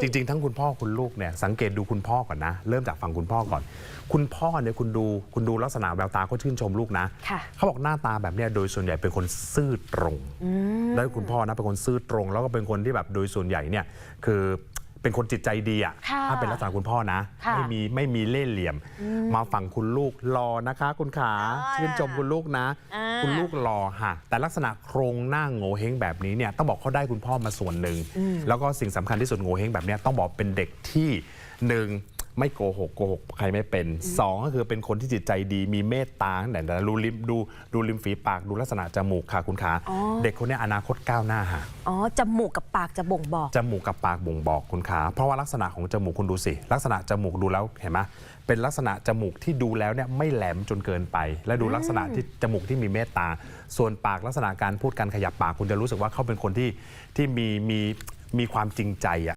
จริง ๆ ทั้งคุณพ่อคุณลูกเนี่ยสังเกตดูคุณพ่อก่อนนะ เริ่มจากฝั่งคุณพ่อก่อน คุณพ่อเนี่ยคุณดูคุณดูลักษณะแววตาก็ชื่นชมลูกนะ ค่ะ เขาบอกหน้าตาแบบเนี้ยโดยส่วนใหญ่เป็นคนซื่อตรง แล้วคุณพ่อนะเป็นคนซื่อตรง แล้วก็เป็นคนที่แบบโดยส่วนใหญ่เนี่ยคือ เป็นคนจิตใจดีอะค่ะถ้าเป็นลักษณะคุณพ่อนะ ค่ะไม่มีไม่มีเล่ห์เหลี่ยม มาฝั่งคุณลูกรอนะคะ คุณขาอ่าชื่นชมคุณลูกนะ อ่าคุณลูกรอค่ะ แต่ลักษณะโครงหน้าโง่เฮงแบบนี้เนี่ยต้องบอกเขาได้คุณพ่อมาส่วนหนึ่งแล้วก็สิ่งสำคัญที่สุดโง่เฮงแบบเนี้ยต้องบอกเป็นเด็กที่หนึ่ง ไม่โกหกโกหกใครไม่เป็นสองก็คือเป็นคนที่จิตใจดีมีเมตตาตั้งแต่ดูริมดูดูริมฝีปากดูลักษณะจมูกค่ะคุณขาอ๋อเด็กคนเนี้ยอนาคตก้าวหน้าค่ะอ๋อจมูกกับปากจะบ่งบอกจมูกกับปากบ่งบอกคุณขาเพราะว่าลักษณะของจมูกคุณดูสิ ลักษณะจมูกดูแล้วเห็นไหมเป็นลักษณะจมูกที่ดูแล้วเนี่ยไม่แหลมจนเกินไป และดูลักษณะที่จมูกที่มีเมตตา ส่วนปากลักษณะการพูดการขยับปากคุณจะรู้สึกว่าเขาเป็นคนที่ที่มีมีมีความจริงใจอะ